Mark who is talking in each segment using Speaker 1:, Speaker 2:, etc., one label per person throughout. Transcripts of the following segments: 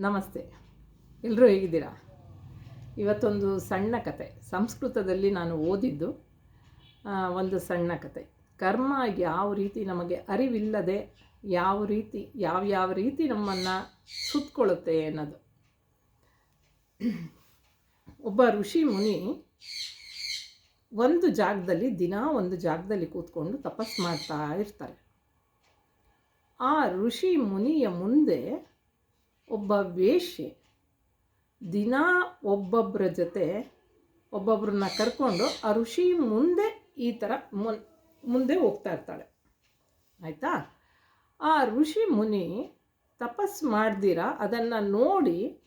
Speaker 1: ನಮಸ್ತೆ. ಎಲ್ಲರೂ ಹೇಗಿದ್ದೀರಾ? ಇವತ್ತೊಂದು ಸಣ್ಣ ಕತೆ. ಸಂಸ್ಕೃತದಲ್ಲಿ ನಾನು ಓದಿದ್ದು ಒಂದು ಸಣ್ಣ ಕತೆ. ಕರ್ಮ ಯಾವ ರೀತಿ ನಮಗೆ ಅರಿವಿಲ್ಲದೆ ಯಾವ ರೀತಿ ಯಾವ ಯಾವ ರೀತಿ ನಮ್ಮನ್ನು ಸುತ್ತಕೊಳ್ಳುತ್ತೆ ಅನ್ನೋದು. ಒಬ್ಬ ಋಷಿ ಮುನಿ ಒಂದು ಜಾಗದಲ್ಲಿ, ದಿನ ಒಂದು ಜಾಗದಲ್ಲಿ ಕೂತ್ಕೊಂಡು ತಪಸ್ ಮಾಡ್ತಾ ಇರ್ತಾರೆ ಆ ಋಷಿ ಮುನಿಯ ಮುಂದೆ ಒಬ್ಬ ವೇಷಿ ದಿನ ಒಬ್ಬೊಬ್ಬರ ಜೊತೆ ಒಬ್ಬೊಬ್ಬರನ್ನ ಕರ್ಕೊಂಡು ಆ ಋಷಿ ಮುಂದೆ ಈ ಥರ ಮುನ್, ಮುಂದೆ ಹೋಗ್ತಾ ಇರ್ತಾಳೆ. ಆಯಿತಾ? ಆ ಋಷಿ ಮುನಿ ತಪಸ್ ಮಾಡ್ದಿರ? ಅದನ್ನು ನೋಡಿ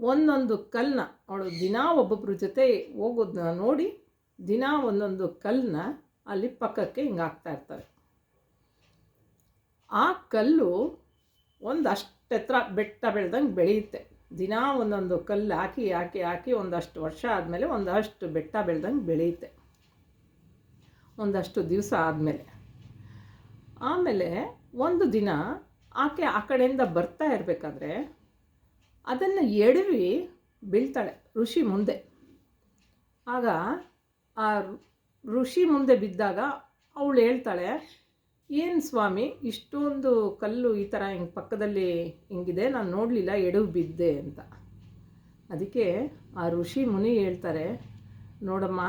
Speaker 1: ಒಂದೊಂದು ಕಲ್ಲನ್ನ ಅವಳು ದಿನ ಒಬ್ಬೊಬ್ಬರ ಜೊತೆ ಹೋಗೋದನ್ನ ನೋಡಿ ದಿನ ಒಂದೊಂದು ಕಲ್ಲನ್ನ ಅಲ್ಲಿ ಪಕ್ಕಕ್ಕೆ ಹಿಂಗೆ ಇರ್ತಾರೆ. ಆ ಕಲ್ಲು ಒಂದಷ್ಟು ಎತ್ತರ ಬೆಟ್ಟ ಬೆಳೆದಂಗೆ ಬೆಳೆಯುತ್ತೆ. ದಿನ ಒಂದೊಂದು ಕಲ್ಲು ಹಾಕಿ ಹಾಕಿ ಹಾಕಿ ಒಂದಷ್ಟು ವರ್ಷ ಆದಮೇಲೆ ಒಂದಷ್ಟು ಬೆಟ್ಟ ಬೆಳೆದಂಗೆ ಬೆಳೆಯುತ್ತೆ. ಒಂದಷ್ಟು ದಿವಸ ಆದಮೇಲೆ. ಆಮೇಲೆ ಒಂದು ದಿನ ಆಕೆ ಆ ಕಡೆಯಿಂದ ಬರ್ತಾ ಇರಬೇಕಾದ್ರೆ ಅದನ್ನು ಎಡವಿ ಬೀಳ್ತಾಳೆ ಋಷಿ ಮುಂದೆ. ಆಗ ಆ ಋಷಿ ಮುಂದೆ ಬಿದ್ದಾಗ ಅವಳು ಹೇಳ್ತಾಳೆ ಏನು ಸ್ವಾಮಿ, ಇಷ್ಟೊಂದು ಕಲ್ಲು ಈ ಥರ ಹಿಂಗೆ ಪಕ್ಕದಲ್ಲಿ ಹಿಂಗಿದೆ, ನಾನು ನೋಡಲಿಲ್ಲ, ಎಡವು ಬಿದ್ದೆ ಅಂತ. ಅದಕ್ಕೆ ಆ ಋಷಿ ಮುನಿ ಹೇಳ್ತಾರೆ, ನೋಡಮ್ಮ,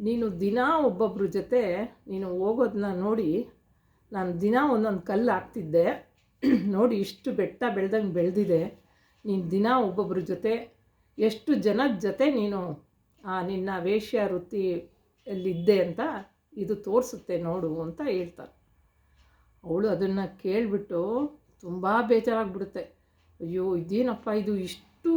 Speaker 1: ನೀನು ದಿನ ಒಬ್ಬೊಬ್ಬರ ಜೊತೆ ನೀನು ಹೋಗೋದನ್ನ ನೋಡಿ, ನಾನು ದಿನ ಒಂದೊಂದು ಕಲ್ಲು ಹಾಕ್ತಿದ್ದೆ, ನೋಡಿ ಇಷ್ಟು ಬೆಟ್ಟ ಬೆಳೆದಂಗೆ ಬೆಳೆದಿದೆ, ನೀನು ದಿನ ಒಬ್ಬೊಬ್ಬರ ಜೊತೆ, ಎಷ್ಟು ಜನದ ಜೊತೆ ನೀನು, ಆ, ನಿನ್ನ ವೇಶ್ಯ ವೃತ್ತಿಯಲ್ಲಿದ್ದೆ ಅಂತ ಇದು ತೋರಿಸುತ್ತೆ ನೋಡು ಅಂತ ಹೇಳ್ತಾರೆ. ಅವಳು ಅದನ್ನು ಕೇಳಿಬಿಟ್ಟು ತುಂಬ ಬೇಜಾರಾಗ್ಬಿಡುತ್ತೆ. ಅಯ್ಯೋ, ಇದೇನಪ್ಪ ಇದು? ಇಷ್ಟು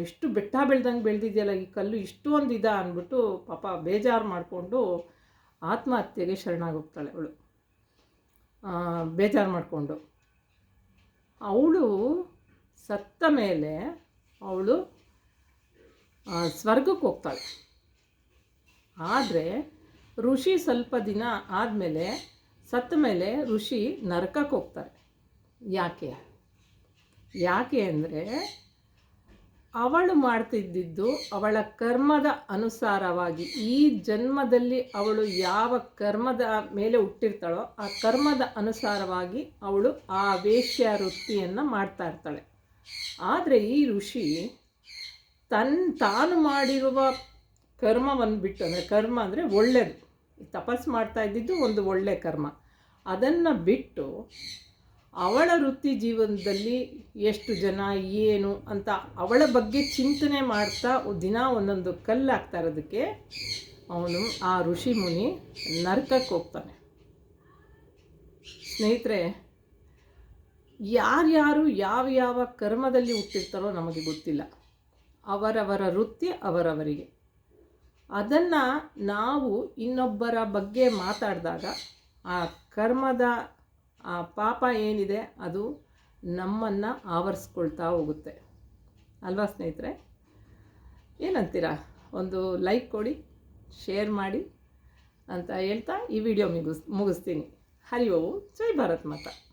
Speaker 1: ಇಷ್ಟು ಬೆಟ್ಟ ಬೆಳ್ದಂಗೆ ಬೆಳೆದಿದೆಯಲ್ಲ, ಈ ಕಲ್ಲು ಇಷ್ಟೊಂದು ಇದ ಅಂದ್ಬಿಟ್ಟು ಪಾಪ ಬೇಜಾರು ಮಾಡಿಕೊಂಡು ಆತ್ಮಹತ್ಯೆಗೆ ಶರಣಾಗೋಗ್ತಾಳೆ ಅವಳು. ಬೇಜಾರು ಮಾಡಿಕೊಂಡು. ಅವಳು ಸತ್ತ ಮೇಲೆ ಅವಳು ಸ್ವರ್ಗಕ್ಕೆ ಹೋಗ್ತಾಳೆ. ಆದರೆ ಋಷಿ ಸ್ವಲ್ಪ ದಿನ ಆದಮೇಲೆ ಸತ್ತ ಮೇಲೆ ಋಷಿ ನರಕಕ್ಕೆ ಹೋಗ್ತಾರೆ. ಯಾಕೆ? ಯಾಕೆ ಅಂದರೆ ಅವಳು ಮಾಡ್ತಿದ್ದಿದ್ದು ಅವಳ ಕರ್ಮದ ಅನುಸಾರವಾಗಿ. ಈ ಜನ್ಮದಲ್ಲಿ ಅವಳು ಯಾವ ಕರ್ಮದ ಮೇಲೆ ಹುಟ್ಟಿರ್ತಾಳೋ ಆ ಕರ್ಮದ ಅನುಸಾರವಾಗಿ ಅವಳು ಆ ವೇಶ್ಯ ವೃತ್ತಿಯನ್ನು ಮಾಡ್ತಾ ಇರ್ತಾಳೆ. ಆದರೆ ಈ ಋಷಿ ತನ್ ತಾನು ಮಾಡಿರುವ ಕರ್ಮವನ್ನು ಬಿಟ್ಟು, ಅಂದರೆ ಕರ್ಮ ಅಂದರೆ ಒಳ್ಳೆಯದು ತಪಸ್ಸು ಮಾಡ್ತಾ ಇದ್ದಿದ್ದು ಒಂದು ಒಳ್ಳೆಯ ಕರ್ಮ. ಅದನ್ನು ಬಿಟ್ಟು ಅವಳ ವೃತ್ತಿ ಜೀವನದಲ್ಲಿ ಎಷ್ಟು ಜನ, ಏನು ಅಂತ ಅವಳ ಬಗ್ಗೆ ಚಿಂತನೆ ಮಾಡ್ತಾ ದಿನ ಒಂದೊಂದು ಕಲ್ಲು ಇರೋದಕ್ಕೆ ಅವನು ಆ ಋಷಿ ಮುನಿ ನರ್ಕಕ್ಕೆ ಹೋಗ್ತಾನೆ. ಸ್ನೇಹಿತರೆ, ಯಾರ್ಯಾರು ಯಾವ ಯಾವ ಕರ್ಮದಲ್ಲಿ ಹುಟ್ಟಿರ್ತಾರೋ ನಮಗೆ ಗೊತ್ತಿಲ್ಲ. ಅವರವರ ವೃತ್ತಿ ಅವರವರಿಗೆ. ಅದನ್ನು ನಾವು ಇನ್ನೊಬ್ಬರ ಬಗ್ಗೆ ಮಾತಾಡಿದಾಗ ಆ ಕರ್ಮದ ಆ ಪಾಪ ಏನಿದೆ ಅದು ನಮ್ಮನ್ನು ಆವರಿಸ್ಕೊಳ್ತಾ ಹೋಗುತ್ತೆ. ಅಲ್ವಾ ಸ್ನೇಹಿತರೆ? ಏನಂತೀರಾ? ಒಂದು ಲೈಕ್ ಕೊಡಿ ಶೇರ್ ಮಾಡಿ ಅಂತ ಹೇಳ್ತಾ ಈ ವಿಡಿಯೋ ಮುಗಿಸ್, ಮುಗಿಸ್ತೀನಿ. ಹರಿ ಜೈ ಭಾರತ್ ಮಾತಾ.